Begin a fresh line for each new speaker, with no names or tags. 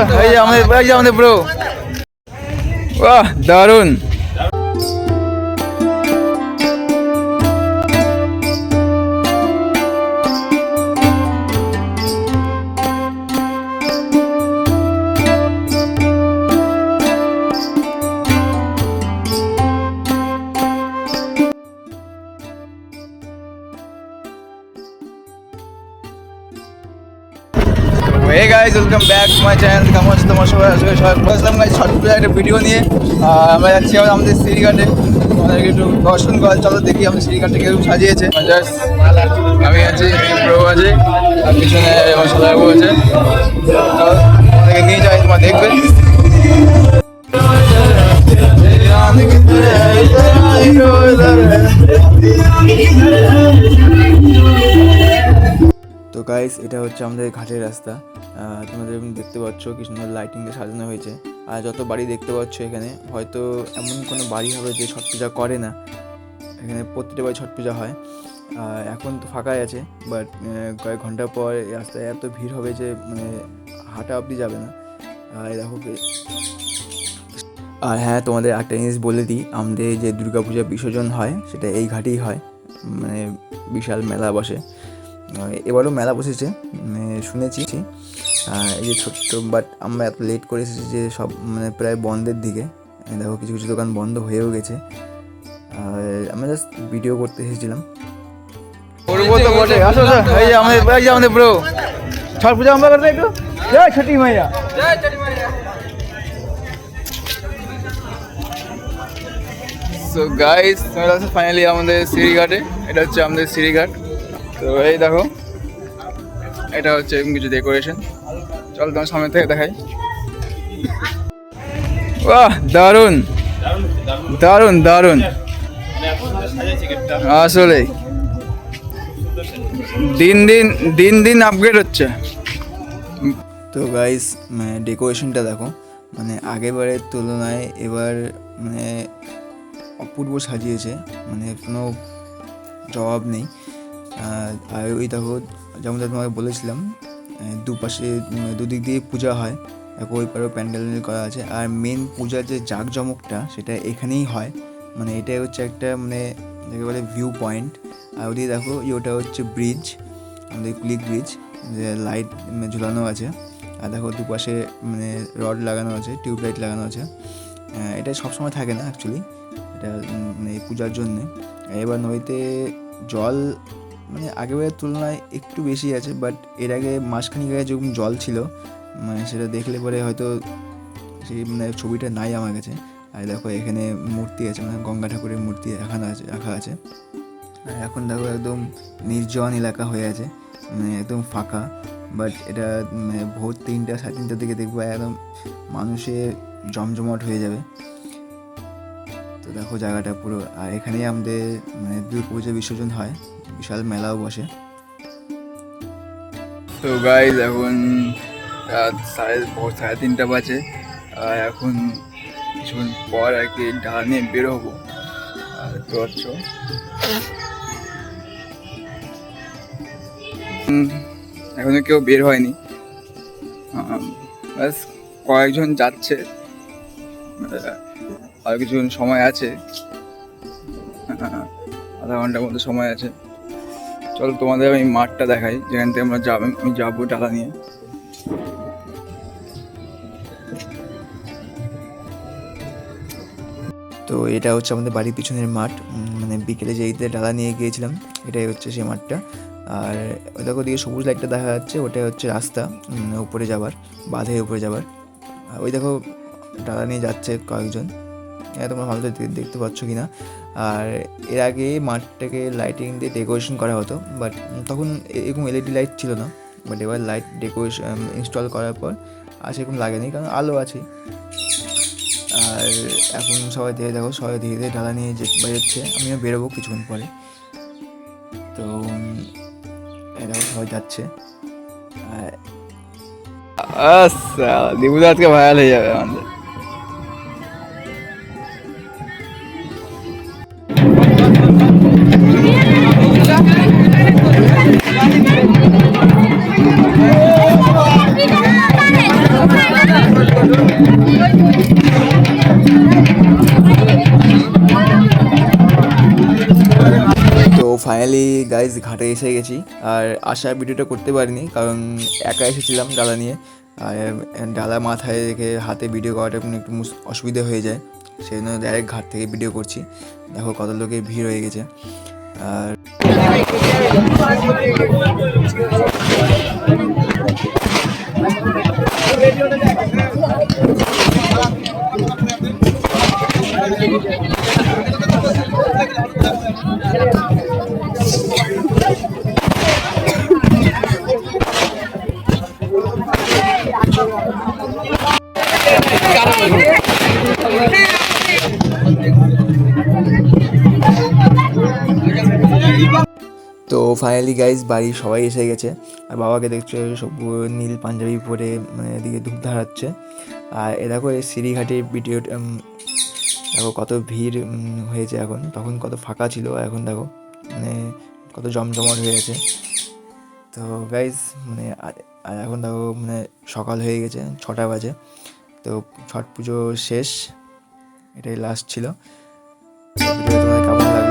আসো এই যে আমাদের এই যে আমাদের ব্রো বাহ দারুণ guys welcome back to my channel কেমন আছে তোমার সবাই? আজকে সবাই বসলাম গাইজ ছট পূজার একটা ভিডিও নিয়ে আমরা যাচ্ছি আবার আমাদের সিঁড়িঘাটে। আমাদেরকে একটু দর্শন করা চলো দেখি আমাদের সিঁড়িঘাটটা কেরকম সাজিয়েছে। আমি আছি প্রো আছে আর পিছনে আমার সদাগু আছে। আমাদেরকে নিয়ে যাই তোমার দেখবে। তো গাইস এটা হচ্ছে আমাদের ঘাটের রাস্তা। তোমাদের দেখতে পাচ্ছ কি সুন্দর লাইটিং দিয়ে সাজানো হয়েছে। আর যত বাড়ি দেখতে পাচ্ছ এখানে, হয়তো এমন কোনো বাড়ি হবে যে ছট পূজা করে না। এখানে প্রত্যেকটা বাড়ি ছট পূজা হয়। এখন তো ফাঁকাই আছে বাট কয়েক ঘণ্টা পর রাস্তায় এত ভিড় হবে যে মানে হাঁটা অবধি যাবে না। আর দেখো আর হ্যাঁ তোমাদের একটা জিনিস বলে দিই, আমাদের যে দুর্গাপূজা বিসর্জন হয়, সেটা এই ঘাটেই হয়। মানে বিশাল মেলা বসে। এবারও মেলা বসেছে মানে শুনেছি। এই যে ছোট্ট বাট আমরা এত লেট করে এসেছি যে সব মানে প্রায় বন্ধের দিকে। দেখো, কিছু কিছু দোকান বন্ধ হয়েও গেছে। আমরা জাস্ট ভিডিও করতে এসেছিলাম। আমাদের ছট পূজা, আমরা সো ফাইনালি আমাদের সিঁড়িঘাটে। এটা হচ্ছে আমাদের সিঁড়িঘাট। তো, এই দেখো। এটা হচ্ছে কিছু ডেকোরেশন চল তোমার সামনে থেকে দেখাই। বাহ, দারুণ। দারুণ দারুণ। আসলে দিন দিন দিন দিন আপগ্রেড হচ্ছে। তো গাইস মানে ডেকোরেশনটা দেখো মানে আগেরবারের তুলনায় এবার মানে অপূর্ব সাজিয়েছে মানে কোনো জবাব নেই। আর ওই দেখো, যেমন তোমাকে বলেছিলাম দুপাশে দুদিক দিয়ে পূজা হয়, দেখো ওই পারেও প্যান্ডেল করা আছে, আর মেন পূজার যে জাঁকজমকটা, সেটা এখানেই হয়। মানে এটাই হচ্ছে একটা মানে যাকে বলে ভিউ পয়েন্ট আর ওদিকে দেখো ওটা হচ্ছে ব্রিজ আমাদের ক্লিক ব্রিজ যে লাইট ঝুলানো আছে। আর দেখো দুপাশে মানে রড লাগানো আছে টিউব লাইট লাগানো আছে। এটা সবসময় থাকে না অ্যাকচুয়ালি এটা মানে পূজার জন্যে। এবার নদীতে জল মানে আগেবারের তুলনায় একটু বেশি আছে বাট এর আগে মাসখানিক আগে যেরকম জল ছিল মানে সেটা দেখলে পরে হয়তো সেই মানে ছবিটা নাই আমার কাছে। আর দেখো এখানে মূর্তি আছে মানে গঙ্গা ঠাকুরের মূর্তি এখানে আছে, রাখা আছে। আর এখন দেখো একদম নির্জন এলাকা হয়ে আছে মানে একদম ফাঁকা। বাট এটা মানে ভোর তিনটা, সাড়ে তিনটার দিকে দেখব একদম মানুষে জমজমাট হয়ে যাবে। তো দেখো জায়গাটা পুরো, আর এখানেই আমাদের মানে দুর্গা পুজো বিসর্জন হয়। বিশাল মেলাও বসে। তো গাইজ এখন রাত সাড়ে ভোর, সাড়ে তিনটা বাজে। আর এখন কিছুক্ষণ পর আর কি ডাল নিয়ে বেরোবো। আর পাচ্ছ এখনও কেউ বের হয়নি। ব্যাস কয়েকজন যাচ্ছে। আর কিছুক্ষণ সময় আছে। আধা ঘণ্টার মতো সময় আছে। চলো তোমাদের আমি মাঠটা দেখাই, যেখান থেকে আমরা যাবেন আমি যাব ডালা নিয়ে। তো এটা হচ্ছে আমাদের বাড়ির পিছনের মাঠ মানে বিকেলে যে ঈদের ডালা নিয়ে গিয়েছিলাম, এটাই হচ্ছে সেই মাঠটা। আর ওই দেখো দিকে সবুজ লাইটটা দেখা যাচ্ছে, ওটাই হচ্ছে রাস্তা উপরে যাবার বাঁধে উপরে যাবার। ওই দেখো ডালা নিয়ে যাচ্ছে কয়েকজন। তোমরা ভালো দেখতে পাচ্ছ কি না আর এর আগে মাঠটাকে লাইটিং দিয়ে ডেকোরেশন করা হতো বাট তখন এরকম এলইডি লাইট ছিল না। বাট এবার লাইট ডেকোরেশন ইনস্টল করার পর আর সেরকম লাগেনি, কারণ আলো আছে। আর এখন সবাই ধীরে দেখো, সবাই ধীরে ধীরে ঢালা নিয়ে যে বেরোচ্ছে। আমিও বেরোবো কিছুক্ষণ পরে। তো দেখো সবাই যাচ্ছে। আচ্ছা দিবুদা আজকে ভাইরাল হয়ে যাবে আমাদের। ফাইনালি গাইজ ঘাটে এসে গেছি। আর আসার ভিডিওটা করতে পারিনি, কারণ একা এসেছিলাম ডালা নিয়ে। আর ডালা মাথায় রেখে হাতে ভিডিও করাটা একটু অসুবিধা হয়ে যায়। সেই জন্য ডাইরেক্ট ঘাট থেকে ভিডিও করছি। দেখো কত লোকের ভিড় হয়ে গেছে। আর তো ফাইনালি গাইজ বাড়ি সবাই এসে গেছে। আর বাবাকে দেখছ সব নীল পাঞ্জাবি পরে মানে এদিকে ধূপ ধারাচ্ছে। আর এ দেখো, এই সিঁড়িঘাটের ভিডিও দেখো কত ভিড় হয়েছে এখন। তখন কত ফাঁকা ছিল, এখন দেখো মানে কত জমজমাট হয়ে গেছে তো গাইজ মানে এখন দেখো মানে সকাল হয়ে গেছে, ছটা বাজে। তো ছট পুজো শেষ, এটাই লাস্ট ছিল। কেমন